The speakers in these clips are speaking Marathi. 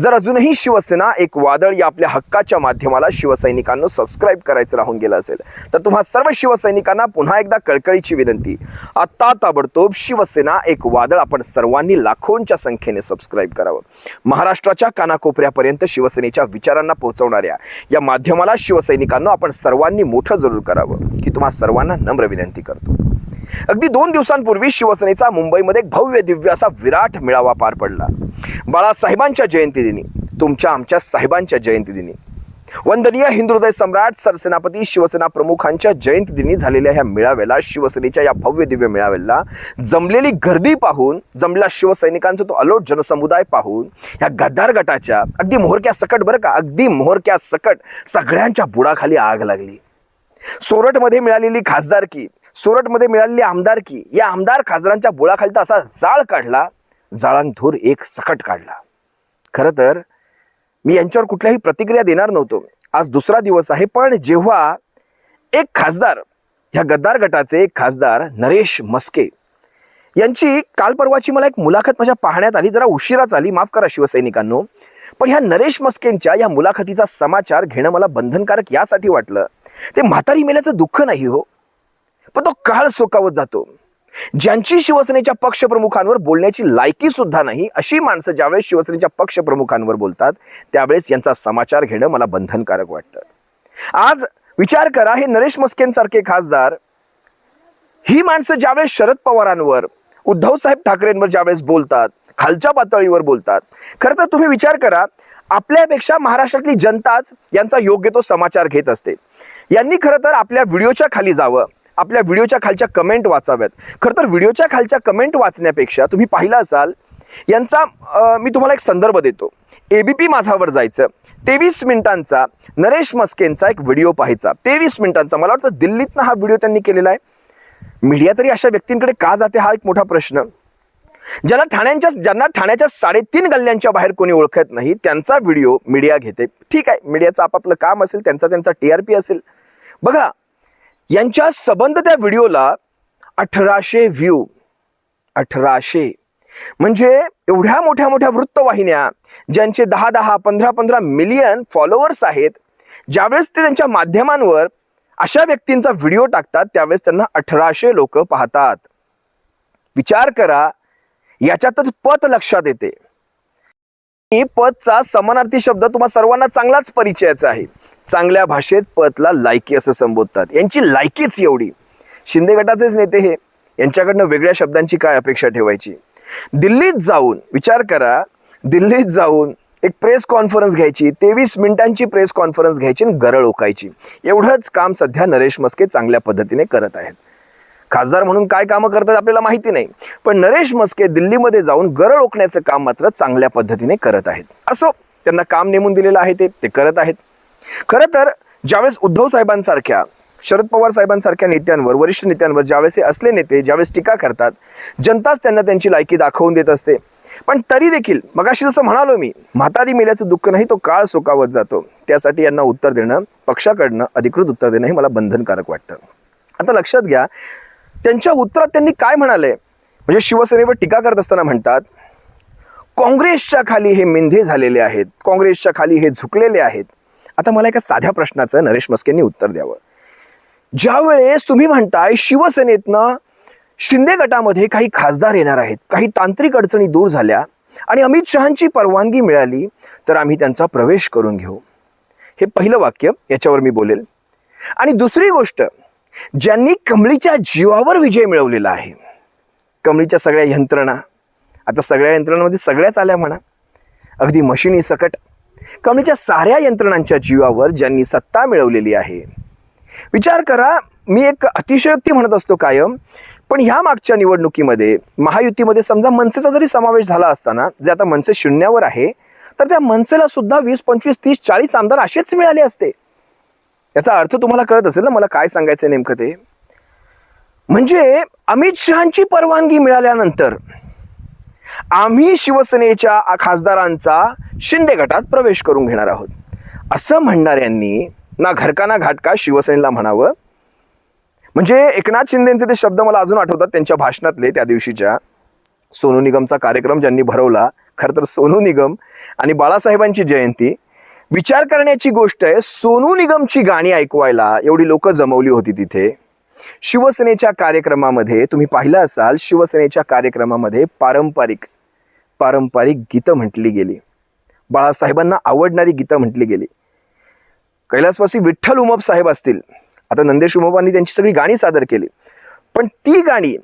जर अजूनही शिवसेना एक वादळ या आपल्या हक्काच्या माध्यमाला शिवसैनिकांना सबस्क्राईब करायचं राहून गेलं असेल तर तुम्हा सर्व शिवसैनिकांना पुन्हा एकदा कळकळीची विनंती. आत्ता ताबडतोब शिवसेना एक वादळ आपण सर्वांनी लाखोंच्या संख्येने सबस्क्राईब करावं. महाराष्ट्राच्या कानाकोपऱ्यापर्यंत शिवसेनेच्या विचारांना पोहोचवणाऱ्या या माध्यमाला शिवसैनिकांना आपण सर्वांनी मोठं जरूर करावं की तुम्हा सर्वांना नम्र विनंती करतो. अगदी दोन दिवसांपूर्वी शिवसेनेचा मुंबईमध्ये भव्य दिव्य असा विराट मेळावा पार पडला. बाळासाहेबांच्या जयंतीदिनी तुमच्या आमच्या साहेबांच्या जयंतीदिनी. वंदनीय हिंदुहृदय सम्राट सरसेनापती शिवसेना प्रमुखांच्या जयंतीदिनी झालेल्या ह्या मेळाव्याला शिवसेनेच्या या भव्य दिव्य मेळाव्याला जमलेली गर्दी पाहून जमलेला शिवसैनिकांचा तो अलोट जनसमुदाय पाहून ह्या गद्दार गटाच्या अगदी मोहरक्या सकट बरं का अगदी मोहरक्या सकट सगळ्यांच्या बुडाखाली आग लागली. सोरटमध्ये मिळालेली खासदारकी सोरटमध्ये मिळालेली आमदारकी या आमदार खासदारांच्या बुळाखाली तर असा जाळ काढला जाळांधूर एक सकट काढला. खरं तर मी यांच्यावर कुठल्याही प्रतिक्रिया देणार नव्हतो. आज दुसरा दिवस आहे पण जेव्हा एक खासदार ह्या गद्दार गटाचे एक खासदार नरेश मस्के यांची काल परवाची मला एक मुलाखत माझ्या पाहण्यात आली जरा उशिराच आली माफ करा शिवसैनिकांनो. पण ह्या नरेश मस्केंच्या या मुलाखतीचा समाचार घेणं मला बंधनकारक यासाठी वाटलं. ते म्हातारी मेल्याचं दुःख नाही हो पण तो काळ सोकावत जातो. ज्यांची शिवसेनेच्या पक्षप्रमुखांवर बोलण्याची लायकी सुद्धा नाही अशी माणसं ज्यावेळेस शिवसेनेच्या पक्षप्रमुखांवर बोलतात त्यावेळेस यांचा समाचार घेणं मला बंधनकारक वाटतं. आज विचार करा हे नरेश मस्केंसारखे खासदार ही माणसं ज्यावेळेस शरद पवारांवर उद्धव साहेब ठाकरेंवर ज्यावेळेस बोलतात खालच्या पातळीवर बोलतात खरं तर तुम्ही विचार करा आपल्यापेक्षा महाराष्ट्रातली जनताच यांचा योग्य तो समाचार घेत असते. यांनी खरं तर आपल्या व्हिडिओच्या खाली जावं आपल्या व्हिडिओच्या खालच्या कमेंट वाचाव्यात. खरं तर व्हिडिओच्या खालच्या कमेंट वाचण्यापेक्षा तुम्ही पाहिलं असाल यांचा मी तुम्हाला एक संदर्भ देतो. ए बी पी माझावर जायचं. तेवीस मिनिटांचा नरेश मस्केंचा एक व्हिडिओ पाहायचा. तेवीस मिनिटांचा. मला वाटतं दिल्लीतनं हा व्हिडिओ त्यांनी केलेला आहे. मीडिया तरी अशा व्यक्तींकडे का जाते हा एक मोठा प्रश्न. ज्यांना ठाण्यांच्या ज्यांना ठाण्याच्या साडेतीन गल्ल्यांच्या बाहेर कोणी ओळखत नाही त्यांचा व्हिडिओ मीडिया घेते. ठीक आहे मीडियाचं आपापलं काम असेल त्यांचा त्यांचा टी आर पी असेल. बघा यांच्या संबंध त्या व्हिडिओला अठराशे व्ह्यू. अठराशे. म्हणजे एवढ्या मोठ्या मोठ्या वृत्तवाहिन्या ज्यांचे दहा दहा पंधरा पंधरा मिलियन फॉलोअर्स आहेत ज्यावेळेस ते त्यांच्या माध्यमांवर अशा व्यक्तींचा व्हिडिओ टाकतात त्यावेळेस त्यांना अठराशे लोक पाहतात. विचार करा याच्यातच पत लक्षात येते. पदचा समानार्थी शब्द तुम्हा सर्वांना चांगलाच परिचयाचा आहे. चांगल्या भाषेत पतला लायकी असं संबोधतात. यांची लायकीच एवढी. शिंदे गटाचेच नेते हे. यांच्याकडनं वेगळ्या शब्दांची काय अपेक्षा ठेवायची? दिल्लीत जाऊन विचार करा दिल्लीत जाऊन एक प्रेस कॉन्फरन्स घ्यायची तेवीस मिनिटांची प्रेस कॉन्फरन्स घ्यायची आणि गरळ ओकायची एवढंच काम सध्या नरेश मस्के चांगल्या पद्धतीने करत आहेत. खासदार म्हणून काय कामं करतात आपल्याला माहिती नाही. पण नरेश मस्के दिल्लीमध्ये जाऊन गरळ ओकण्याचं काम मात्र चांगल्या पद्धतीने करत आहेत. असो त्यांना काम नेमून दिलेलं आहे ते. ते करत आहेत. खरं तर ज्यावेळेस उद्धव साहेबांसारख्या शरद पवार साहेबांसारख्या नेत्यांवर वरिष्ठ नेत्यांवर ज्यावेळेस हे असले नेते ज्यावेळेस टीका करतात जनताच त्यांना त्यांची लायकी दाखवून देत असते. पण तरी देखील मगाशी जसं म्हणालो मी म्हातारी मेल्याचं दुःख नाही तो काळ सोकावत जातो. त्यासाठी यांना उत्तर देणं पक्षाकडनं अधिकृत उत्तर देणं हे मला बंधनकारक वाटतं. आता लक्षात घ्या त्यांच्या उत्तरात त्यांनी काय म्हणाले? म्हणजे शिवसेनेवर टीका करत असताना म्हणतात काँग्रेसच्या खाली हे मेंधे झालेले आहेत काँग्रेसच्या खाली हे झुकलेले आहेत आता मला एका साध्या प्रश्नाचं नरेश मस्केंनी उत्तर द्यावं. ज्या वेळेस तुम्ही म्हणताय शिवसेनेतनं शिंदे गटामध्ये काही खासदार येणार आहेत काही तांत्रिक अडचणी दूर झाल्या आणि अमित शहांची परवानगी मिळाली तर आम्ही त्यांचा प्रवेश करून घेऊ. हे पहिलं वाक्य याच्यावर मी बोलेल. आणि दुसरी गोष्ट ज्यांनी कमळीच्या जीवावर विजय मिळवलेला आहे कमळीच्या सगळ्या यंत्रणा आता सगळ्या यंत्रणांमध्ये सगळ्याच आल्या म्हणा अगदी मशिनी सकट कमळीच्या साऱ्या यंत्रणांच्या जीवावर ज्यांनी सत्ता मिळवलेली आहे. विचार करा मी एक अतिशयोक्ती म्हणत असतो कायम पण ह्या मागच्या निवडणुकीमध्ये महायुतीमध्ये समजा मनसेचा जरी समावेश झाला असताना जे आता मनसे शून्यावर आहे तर त्या मनसेला सुद्धा वीस पंचवीस तीस चाळीस आमदार असेच मिळाले असते. याचा अर्थ तुम्हाला कळत असेल ना मला काय सांगायचं नेमकं ते? म्हणजे अमित शहांची परवानगी मिळाल्यानंतर आम्ही शिवसेनेच्या खासदारांचा शिंदे गटात प्रवेश करून घेणार आहोत. असं म्हणणाऱ्यांनी ना घरका ना घाटका शिवसेनेला म्हणावं? म्हणजे एकनाथ शिंदेचे ते शब्द मला अजून आठवतात त्यांच्या भाषणातले त्या दिवशीच्या. सोनू निगमचा कार्यक्रम ज्यांनी भरवला खरं तर सोनू निगम आणि बाळासाहेबांची जयंती. विचार करण्याची गोष्ट आहे सोनू निगमची गाणी ऐकवायला एवढी लोक जमवली होती तिथे. शिवसेनेच्या कार्यक्रमामध्ये तुम्ही पाहिलं असाल शिवसेनेच्या कार्यक्रमामध्ये पारंपरिक पारंपरिक गीतं म्हटली गेली. बाळासाहेबांना आवडणारी गीतं म्हटली गेली. कैलासवासी विठ्ठल उमप साहेब असतील. आता नंदेश उमपांनी त्यांची सगळी गाणी सादर केली. पण ती गाणी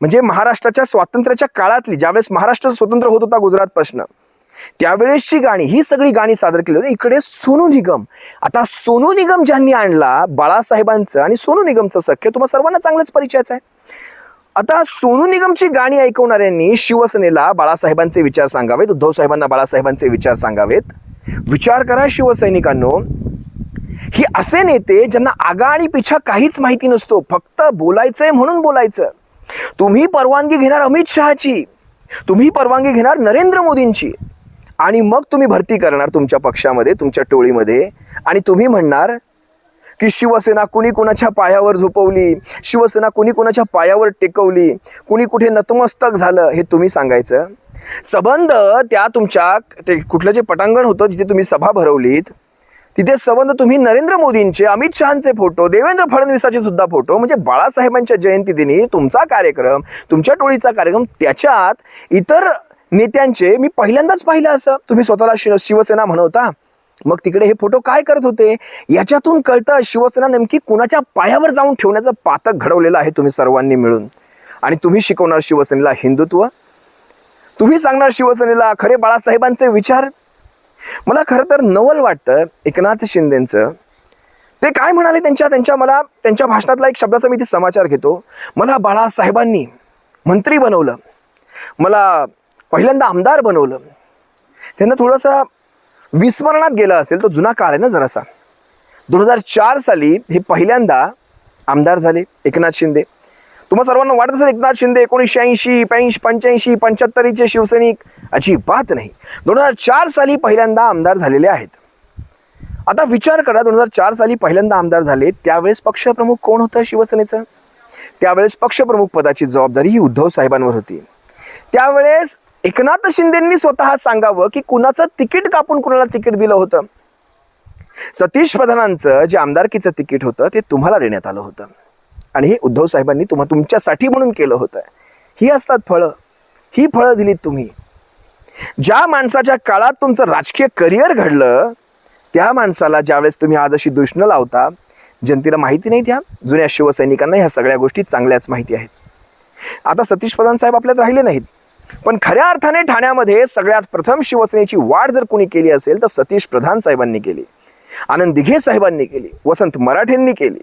म्हणजे महाराष्ट्राच्या स्वातंत्र्याच्या काळातली ज्यावेळेस महाराष्ट्र स्वतंत्र होत होता गुजरातपासून त्यावेळेसची गाणी ही सगळी गाणी सादर केली होती. इकडे सोनू निगम. आता सोनू निगम ज्यांनी आणला बाळासाहेबांचं आणि सोनू निगमचं सख्य तुम्हाला सर्वांना चांगलंच परिचयाचं आहे. आता सोनू निगमची गाणी ऐकवणाऱ्यांनी शिवसेनेला बाळासाहेबांचे विचार सांगावेत उद्धव साहेबांना बाळासाहेबांचे विचार सांगावेत. विचार करा शिवसैनिकांनो. ही असे नेते ज्यांना आगा आणि पिछा काहीच माहिती नसतो फक्त बोलायचंय म्हणून बोलायचं. तुम्ही परवानगी घेणार अमित शहाची. तुम्ही परवानगी घेणार नरेंद्र मोदींची. आणि मग तुम्ही भरती करणार तुमच्या पक्षामध्ये तुमच्या टोळीमध्ये. आणि तुम्ही म्हणणार की शिवसेना कुणी कुणाच्या पायावर झोपवली? शिवसेना कुणी कुणाच्या पायावर टेकवली? कुणी कुठे नतमस्तक झालं? हे तुम्ही सांगायचं. संबंध त्या तुमच्या ते कुठलं जे पटांगण होतं जिथे तुम्ही सभा भरवलीत तिथे संबंध तुम्ही नरेंद्र मोदींचे अमित शहाचे फोटो देवेंद्र फडणवीसाचे सुद्धा फोटो म्हणजे बाळासाहेबांच्या जयंती दिनी तुमचा कार्यक्रम तुमच्या टोळीचा कार्यक्रम त्याच्यात इतर नेत्यांचे मी पहिल्यांदाच पाहिलं असं. तुम्ही स्वतःला शिव शिवसेना म्हणवता मग तिकडे हे फोटो काय करत होते? याच्यातून कळतं शिवसेना नेमकी कुणाच्या पायावर जाऊन ठेवण्याचं पातक घडवलेलं आहे तुम्ही सर्वांनी मिळून. आणि तुम्ही शिकवणार शिवसेनेला हिंदुत्व? तुम्ही सांगणार शिवसेनेला खरे बाळासाहेबांचे विचार? मला खरं तर नवल वाटतं एकनाथ शिंदेचं. ते काय म्हणाले त्यांच्या त्यांच्या मला त्यांच्या भाषणातला एक शब्दाचा मी ते समाचार घेतो. मला बाळासाहेबांनी मंत्री बनवलं. मला पहिल्यांदा आमदार बनवलं. त्यांना थोडंसं विस्मरणात गेलं असेल तो जुना काळ आहे ना जरासा. दोन हजार चार साली हे पहिल्यांदा आमदार झाले एकनाथ शिंदे. तुम्हा सर्वांना वाटत असेल एकनाथ शिंदे एकोणीसशे ऐंशी पंच्याऐंशी पंच्याऐंशी पंच्याहत्तरीचे शिवसैनिक अजिबात नाही. दोन हजार चार साली पहिल्यांदा आमदार झालेले आहेत. आता विचार करा दोन हजार चार साली पहिल्यांदा आमदार झाले त्यावेळेस पक्षप्रमुख कोण होतं शिवसेनेचं? त्यावेळेस पक्षप्रमुख पदाची जबाबदारी ही उद्धव साहेबांवर होती. त्यावेळेस एकनाथ शिंदेंनी स्वतः सांगावं की कुणाचं तिकीट कापून कुणाला तिकीट दिलं होतं? सतीश प्रधानांचं जे आमदारकीचं तिकीट होतं ते तुम्हाला देण्यात आलं होतं. आणि हे उद्धव साहेबांनी तुम्हा तुमच्यासाठी म्हणून केलं होतं. ही असतात फळं. ही फळं दिलीत तुम्ही. ज्या माणसाच्या काळात तुमचं राजकीय करिअर घडलं त्या माणसाला ज्यावेळेस तुम्ही आज अशी दुष्ण लावता जनतेला माहिती नाही त्या. जुन्या शिवसैनिकांना ह्या सगळ्या गोष्टी चांगल्याच माहिती आहेत. आता सतीश प्रधान साहेब आपल्यात राहिले नाहीत. पण खऱ्या अर्थाने ठाण्यामध्ये सगळ्यात प्रथम शिवसेनेची वाढ जर कोणी केली असेल तर सतीश प्रधान साहेबांनी केली आनंद दिघे साहेबांनी केली वसंत मराठेंनी केली.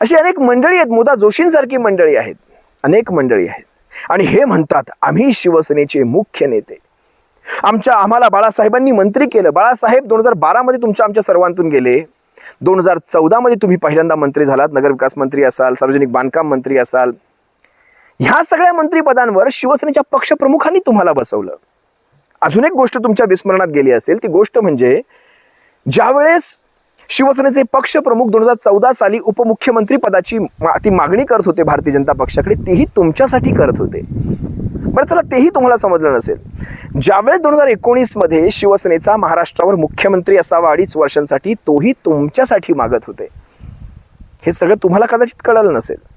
अशी अनेक मंडळी आहेत मुदा जोशींसारखी मंडळी आहेत अनेक मंडळी आहेत. आणि हे म्हणतात आम्ही शिवसेनेचे मुख्य नेते. आमच्या आम्हाला बाळासाहेबांनी मंत्री केलं. बाळासाहेब दोन हजार बारामध्ये तुमच्या आमच्या सर्वांतून गेले. दोन हजार चौदामध्ये तुम्ही पहिल्यांदा मंत्री झालात नगरविकास मंत्री असाल सार्वजनिक बांधकाम मंत्री असाल. ह्या सगळ्या मंत्रीपदांवर शिवसेनेच्या पक्षप्रमुखांनी तुम्हाला बसवलं. अजून एक गोष्ट तुमच्या विस्मरणात गेली असेल ती गोष्ट म्हणजे ज्यावेळेस शिवसेनेचे पक्षप्रमुख दोन हजार चौदा साली उपमुख्यमंत्री पदाची मा- ती मागणी करत होते भारतीय जनता पक्षाकडे तेही तुमच्यासाठी करत होते. बरं चला तेही तुम्हाला समजलं नसेल. ज्यावेळेस दोन हजार एकोणीसमध्ये शिवसेनेचा महाराष्ट्रावर मुख्यमंत्री असावा अडीच वर्षांसाठी तोही तुमच्यासाठी मागत होते. हे सगळं तुम्हाला कदाचित कळलं नसेल.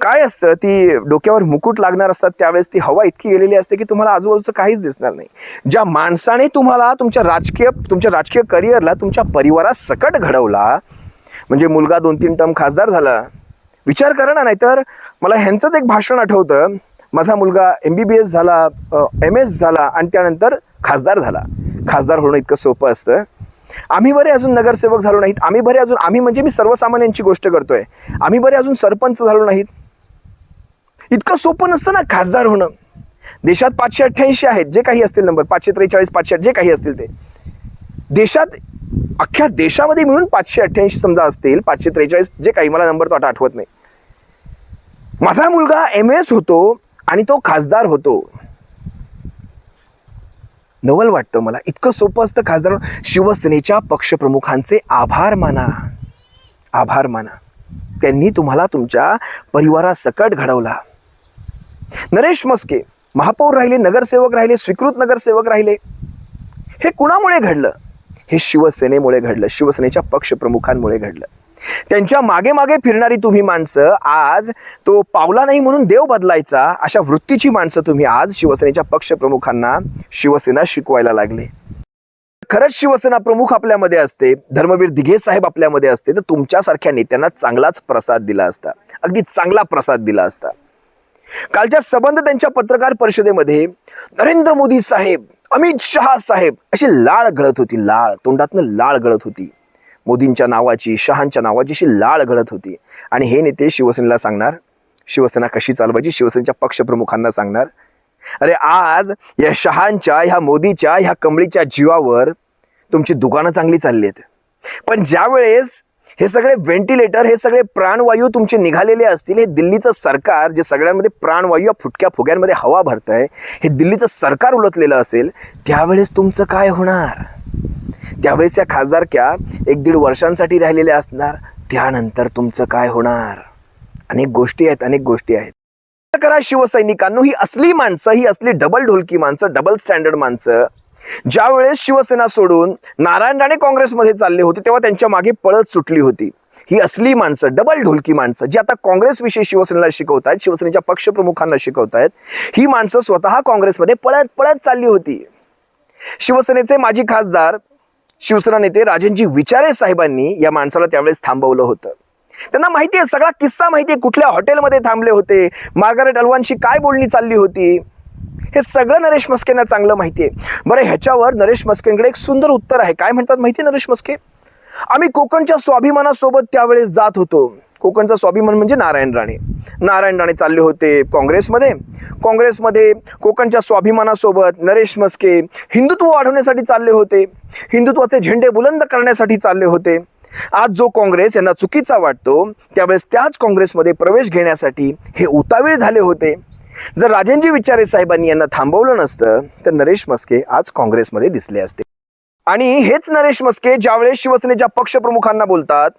काय असतं? ती डोक्यावर मुकुट लागणार असतात त्यावेळेस ती हवा इतकी गेलेली असते की तुम्हाला आजूबाजूचं काहीच दिसणार नाही. ज्या माणसाने तुम्हाला तुमच्या राजकीय तुमच्या राजकीय करिअरला तुमच्या परिवारात सकट घडवला म्हणजे मुलगा दोन तीन टर्म खासदार झाला विचार करा ना नाहीतर मला ह्यांचंच एक भाषण आठवतं. माझा मुलगा एम बी बी एस झाला एम एस झाला आणि त्यानंतर खासदार झाला. खासदार होणं इतकं सोपं असतं. आम्ही बरे अजून नगरसेवक झालो नाहीत. आम्ही बरे अजून आम्ही म्हणजे मी सर्वसामान्यांची गोष्ट करतोय. आम्ही बरे अजून सरपंच झालो नाहीत. इतकं सोपं नसतं ना खासदार होणं. देशात पाचशे अठ्ठ्याऐंशी आहेत जे काही असतील नंबर पाचशे त्रेचाळीस पाचशे जे काही असतील ते. देशात अख्ख्या देशामध्ये मिळून पाचशे अठ्ठ्याऐंशी समजा असतील पाचशे त्रेचाळीस जे काही मला नंबर तो आता आठवत नाही. माझा मुलगा एम एस होतो आणि तो खासदार होतो. नवल वाटतं मला. इतकं सोपं असतं खासदार शिवसेनेच्या पक्षप्रमुखांचे आभार माना. आभार माना. त्यांनी तुम्हाला तुमच्या परिवारासकट घडवला. नरेश मस्के महापौर राहिले नगरसेवक राहिले स्वीकृत नगरसेवक राहिले. हे कुणामुळे घडलं? हे शिवसेनेमुळे घडलं. शिवसेनेच्या पक्षप्रमुखांमुळे घडलं. त्यांच्या मागे मागे फिरणारी तुम्ही माणसं आज तो पावला नाही म्हणून देव बदलायचा अशा वृत्तीची माणसं तुम्ही आज शिवसेनेच्या पक्षप्रमुखांना शिवसेना शिकवायला लागले. खरंच शिवसेना प्रमुख आपल्यामध्ये असते धर्मवीर दिघे साहेब आपल्यामध्ये असते तर तुमच्यासारख्या नेत्यांना चांगलाच प्रसाद दिला असता. अगदी चांगला प्रसाद दिला असता. कालच्या संबंध त्यांच्या पत्रकार परिषदेमध्ये नरेंद्र मोदी साहेब अमित शहा साहेब अशी लाळ गळत होती लाळ तोंडातनं लाळ गळत होती. मोदींच्या नावाची शहांच्या नावाची अशी लाळ गळत होती. आणि हे नेते शिवसेनेला सांगणार शिवसेना कशी चालवायची शिवसेनेच्या पक्षप्रमुखांना सांगणार अरे आज या शहांच्या ह्या मोदीच्या ह्या कमळीच्या जीवावर तुमची दुकानं चांगली चालली आहेत पण ज्या वेळेस हे सगळे व्हेंटिलेटर हे सगळे प्राणवायू तुमचे निघालेले असतील हे दिल्लीचं सरकार जे सगळ्यांमध्ये प्राणवायू या फुटक्या फुग्यांमध्ये हवा भरतंय हे दिल्लीचं सरकार उलटलेलं असेल त्यावेळेस तुमचं काय होणार? त्यावेळेस या खासदारक्या एक दीड वर्षांसाठी राहिलेल्या असणार त्यानंतर तुमचं काय होणार? अनेक गोष्टी आहेत अनेक गोष्टी आहेत. करा शिवसैनिकांनो ही असली माणसं ही असली डबल ढोलकी माणसं डबल स्टँडर्ड माणसं ज्या वेळेस शिवसेना सोडून नारायण राणे काँग्रेसमध्ये चालले होते तेव्हा त्यांच्या मागे पळत सुटली होती. ही असली माणसं डबल ढोलकी माणसं जी आता काँग्रेसविषयी शिवसेनेला शिकवतायत शिवसेनेच्या पक्षप्रमुखांना शिकवतायत ही माणसं स्वतः काँग्रेसमध्ये पळत पळत चालली होती. शिवसेनेचे माजी खासदार शिवसेना नेते राजनजी विचारे साहेबांनी या माणसाला त्यावेळेस थांबवलं होतं. त्यांना माहिती आहे सगळा किस्सा माहिती आहे कुठल्या हॉटेलमध्ये थांबले होते मार्गारेट अल्वांशी काय बोलणी चालली होती? हे सगळं नरेश मस्केंना चांगलं माहिती आहे. बरं ह्याच्यावर नरेश मस्केंकडे एक सुंदर उत्तर आहे. काय म्हणतात माहिती आहे नरेश मस्के? आम्ही कोकणच्या स्वाभिमानासोबत त्यावेळेस जात होतो. कोकणचा स्वाभिमान म्हणजे नारायण राणे. नारायण राणे चालले होते काँग्रेसमध्ये. काँग्रेसमध्ये कोकणच्या स्वाभिमानासोबत नरेश मस्के हिंदुत्व वाढवण्यासाठी चालले होते. हिंदुत्वाचे झेंडे बुलंद करण्यासाठी चालले होते. आज जो काँग्रेस यांना चुकीचा वाटतो त्यावेळेस त्याच काँग्रेसमध्ये प्रवेश घेण्यासाठी हे उतावीळ झाले होते. जर राजेंद्र विचारे साहेबांनी यांना थांबवलं नसतं तर नरेश मस्के आज काँग्रेसमध्ये दिसले असते. आणि हेच नरेश मस्के ज्यावेळेस शिवसेनेच्या पक्षप्रमुखांना बोलतात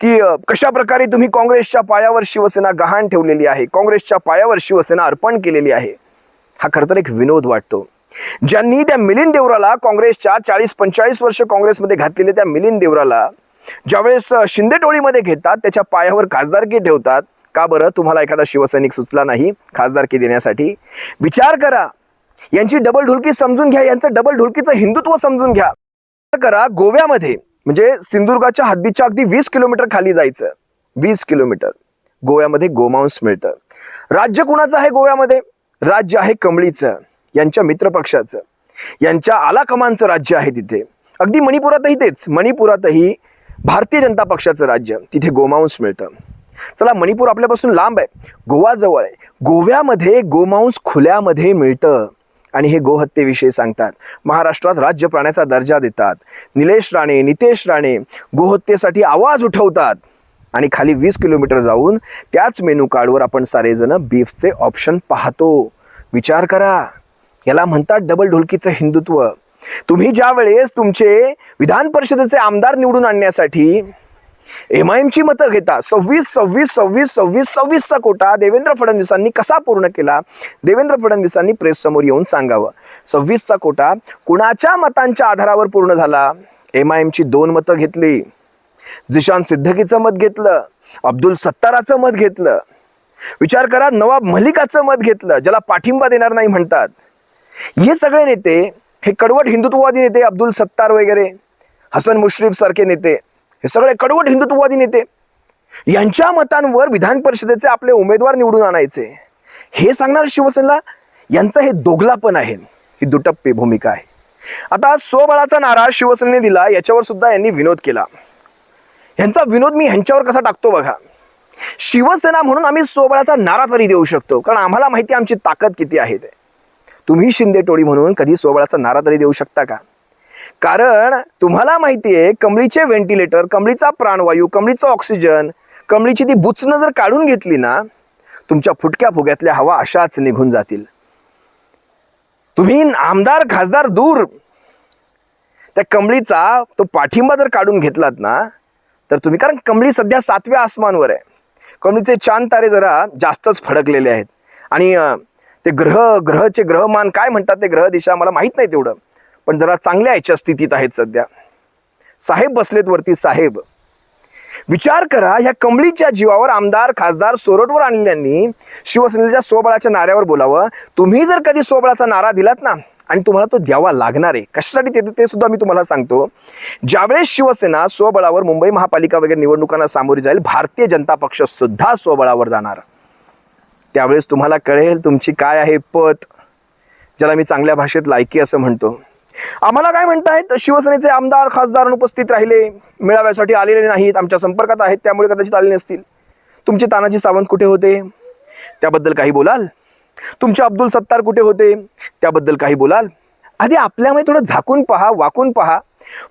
की कशा प्रकारे तुम्ही काँग्रेसच्या पायावर शिवसेना गहाण ठेवलेली आहे काँग्रेसच्या पायावर शिवसेना अर्पण केलेली आहे हा खरं तर एक विनोद वाटतो. ज्यांनी त्या मिलिंद देवराला काँग्रेसच्या चाळीस पंचाळीस वर्ष काँग्रेसमध्ये घातलेले त्या मिलिंद देवराला ज्यावेळेस शिंदे टोळीमध्ये घेतात त्याच्या पायावर खासदारकी ठेवतात का बरं तुम्हाला एखादा शिवसैनिक सुचला नाही खासदारकी देण्यासाठी? विचार करा. यांची डबल ढुलकी समजून घ्या यांचं डबल ढुलकीचं हिंदुत्व समजून घ्या. करा गोव्यामध्ये म्हणजे सिंधुदुर्गाच्या हद्दीच्या अगदी वीस किलोमीटर खाली जायचं. वीस किलोमीटर. गोव्यामध्ये गोमांस मिळतं. राज्य कुणाचं आहे गोव्यामध्ये? राज्य आहे कमळीचं यांच्या मित्रपक्षाचं. यांच्या आलाकमांचं राज्य आहे तिथे. अगदी मणिपुरातही तेच. मणिपुरातही भारतीय जनता पक्षाचं राज्य. तिथे गोमांस मिळतं. चला मणिपूर आपल्यापासून लांब आहे. गोवा जवळ आहे. गोव्यामध्ये गोमांस खुल्यामध्ये मिळतं. आणि हे गोहत्येविषयी सांगतात. महाराष्ट्रात राज्य प्राण्याचा दर्जा देतात. निलेश राणे नितेश राणे गोहत्येसाठी आवाज उठवतात. आणि खाली वीस किलोमीटर जाऊन त्याच मेनू कार्डवर आपण सारेजण बीफचे ऑप्शन पाहतो. विचार करा. याला म्हणतात डबल ढोलकीचं हिंदुत्व. तुम्ही ज्या वेळेस तुमचे विधान परिषदेचे आमदार निवडून आणण्यासाठी एम मतं घेता सव्वीस सव्वीस सव्वीस सव्वीस सव्वीसचा कोटा देवेंद्र फडणवीसांनी कसा पूर्ण केला? देवेंद्र फडणवीसांनी प्रेस समोर येऊन सांगावं. सव्वीसचा कोटा कुणाच्या मतांच्या आधारावर पूर्ण झाला? एम आय एमची दोन मतं घेतली. जिशान सिद्धकीचं मत घेतलं. अब्दुल सत्ताराचं मत घेतलं. विचार करा नवाब मलिकाचं मत घेतलं ज्याला पाठिंबा देणार नाही म्हणतात. हे सगळे नेते हे कडवट हिंदुत्ववादी नेते अब्दुल सत्तार वगैरे हसन मुश्रीफ सारखे नेते हे सगळे कडवट हिंदुत्ववादी नेते यांच्या मतांवर विधान परिषदेचे आपले उमेदवार निवडून आणायचे. हे सांगणार शिवसेनेला यांचं हे दोघलापण आहे. ही दुटप्पी भूमिका आहे. आता स्वबळाचा नारा शिवसेनेने दिला याच्यावर सुद्धा यांनी विनोद केला. ह्यांचा विनोद मी ह्यांच्यावर कसा टाकतो बघा. शिवसेना म्हणून आम्ही स्वबळाचा नारा तरी देऊ शकतो कारण आम्हाला माहिती आमची ताकद किती आहे. ते तुम्ही शिंदे टोळी म्हणून कधी स्वबळाचा नारा तरी देऊ शकता का? कारण तुम्हाला माहिती आहे कमळीचे व्हेंटिलेटर कमळीचा प्राणवायू कमळीचा ऑक्सिजन कमळीची ती बुचणं जर काढून घेतली ना तुमच्या फुटक्या फुग्यातल्या हवा अशाच निघून जातील. तुम्ही आमदार खासदार दूर. त्या कमळीचा तो पाठिंबा जर काढून घेतलात ना तर तुम्ही कारण कमळी सध्या सातव्या आसमानवर आहे. कमळीचे चांद तारे जरा जास्तच फडकलेले आहेत. आणि ते ग्रह ग्रहचे ग्रहमान काय म्हणतात ते ग्रह दिशा मला माहीत नाही तेवढं. पण जरा चांगल्या याच्या स्थितीत आहेत सध्या. साहेब बसलेत वरती साहेब. विचार करा ह्या कमळीच्या जीवावर आमदार खासदार सोरटवर आणलेल्यांनी शिवसेनेच्या स्वबळाच्या नाऱ्यावर बोलावं. तुम्ही जर कधी स्वबळाचा नारा दिलात ना आणि तुम्हाला तो द्यावा लागणार आहे. कशासाठी ते ते सुद्धा मी तुम्हाला सांगतो. ज्यावेळेस शिवसेना स्वबळावर मुंबई महापालिका वगैरे निवडणुकांना सामोरी जाईल भारतीय जनता पक्ष सुद्धा स्वबळावर जाणार. त्यावेळेस तुम्हाला कळेल तुमची काय आहे पत ज्याला मी चांगल्या भाषेत लायकी असं म्हणतो. आम्हाला काय म्हणतायत? शिवसेनेचे आमदार खासदार अनुपस्थित राहिले. मेळाव्यासाठी आलेले नाहीत. आमच्या संपर्कात आहेत. त्यामुळे कदाचित आले नसतील. तुमचे तानाजी सावंत कुठे होते? त्याबद्दल काही बोलाल? तुमचे अब्दुल सत्तार कुठे होते? त्याबद्दल काही बोलाल? आधी आपल्यामध्ये थोडं झाकून पहा वाकून पहा.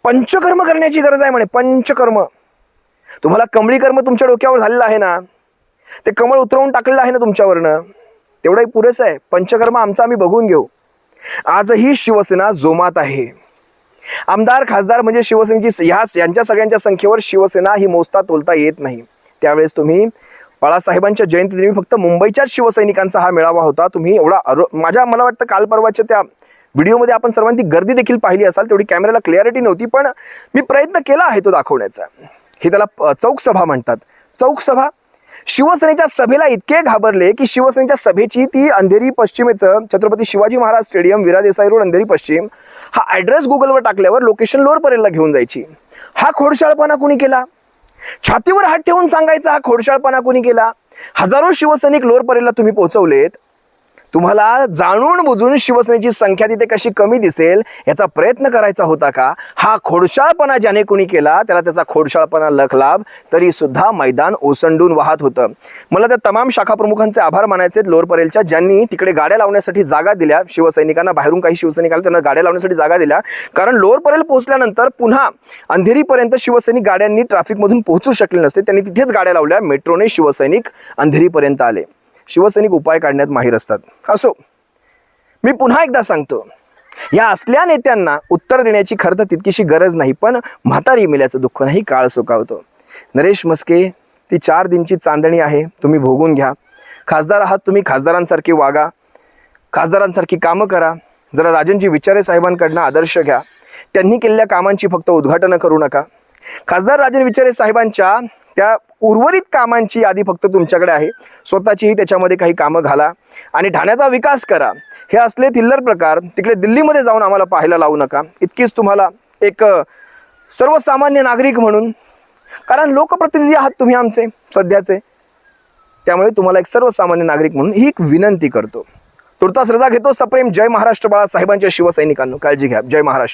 पंचकर्म करण्याची गरज आहे म्हणे. पंचकर्म. तुम्हाला कमळी कर्म तुमच्या डोक्यावर झालेलं आहे ना? ते कमळ उतरवून टाकलेलं आहे ना तुमच्यावरनं? तेवढंही पुरेसं आहे. पंचकर्म आमचं आम्ही बघून घेऊ. आजही शिवसेना जोमात आहे. आमदार खासदार म्हणजे शिवसेनेची ह्या यांच्या सगळ्यांच्या संख्येवर शिवसेना ही मोजता तोलता येत नाही. त्यावेळेस तुम्ही बाळासाहेबांच्या जयंतीदिनी फक्त मुंबईच्याच शिवसैनिकांचा हा मेळावा होता. तुम्ही एवढा अरो माझ्या मला वाटतं काल परवाच्या त्या व्हिडिओमध्ये आपण सर्वांची गर्दी देखील पाहिली असाल तेवढी कॅमेऱ्याला क्लॅरिटी नव्हती पण मी प्रयत्न केला आहे तो दाखवण्याचा. हे त्याला चौकसभा म्हणतात. चौकसभा शिवसेनेच्या सभेला इतके घाबरले की शिवसेनेच्या सभेची ती अंधेरी पश्चिमेचं छत्रपती शिवाजी महाराज स्टेडियम विरा देसाई रोड अंधेरी पश्चिम हा ॲड्रेस गुगलवर टाकल्यावर लोकेशन लोअर परेलला घेऊन जायची. हा खोडशाळपणा कुणी केला? छातीवर हात ठेवून सांगायचा हा खोडशाळपणा कुणी केला? हजारो शिवसैनिक लोअर परेलला तुम्ही पोहोचवलेत. तुम्हाला जाणून बुजून शिवसेनेची संख्या तिथे कशी कमी दिसेल याचा प्रयत्न करायचा होता का? हा खोडशाळपणा ज्याने कोणी केला त्याला त्याचा खोडशाळपणा लख लाभ तरी सुद्धा मैदान ओसंडून वाहत होतं. मला त्या तमाम शाखा प्रमुखांचे आभार मानायचे लोअर परेलच्या ज्यांनी तिकडे गाड्या लावण्यासाठी जागा दिल्या शिवसैनिकांना बाहेरून काही शिवसैनिक आले त्यांना गाड्या लावण्यासाठी जागा दिल्या. कारण लोअर परेल पोहोचल्यानंतर पुन्हा अंधेरीपर्यंत शिवसैनिक गाड्यांनी ट्रॅफिकमधून पोहोचू शकले नसते. त्यांनी तिथेच गाड्या लावल्या. मेट्रोने शिवसैनिक अंधेरीपर्यंत आले. शिवसैनिक उपाय काढण्यात माहीर असतात. असो मी पुन्हा एकदा सांगतो. या असल्या नेत्यांना उत्तर देण्याची खरं तर तितकीशी गरज नाही पण म्हातारी मिल्याचं दुःख नाही काळ सुकावतो. नरेश मस्के ती चार दिनची चांदणी आहे तुम्ही भोगून घ्या. खासदार आहात तुम्ही खासदारांसारखी वागा. खासदारांसारखी कामं करा. जरा राजनजी विचारे साहेबांकडनं आदर्श घ्या. त्यांनी केलेल्या कामांची फक्त उद्घाटनं करू नका. खासदार राजन विचारे साहेबांच्या त्या उर्वरित कामांची यादी फक्त तुमच्याकडे आहे. स्वतःचीही त्याच्यामध्ये काही कामं घाला आणि ठाण्याचा विकास करा. हे असले थिल्लर प्रकार तिकडे दिल्लीमध्ये जाऊन आम्हाला पाहायला लावू नका. इतकीच तुम्हाला एक सर्वसामान्य नागरिक म्हणून कारण लोकप्रतिनिधी आहात तुम्ही आमचे सध्याचे. त्यामुळे तुम्हाला एक सर्वसामान्य नागरिक म्हणून ही एक विनंती करतो. तुर्तास रजा घेतो. सप्रेम जय महाराष्ट्र बाळा साहेबांच्या शिवसैनिकांनो. काळजी घ्या. जय महाराष्ट्र.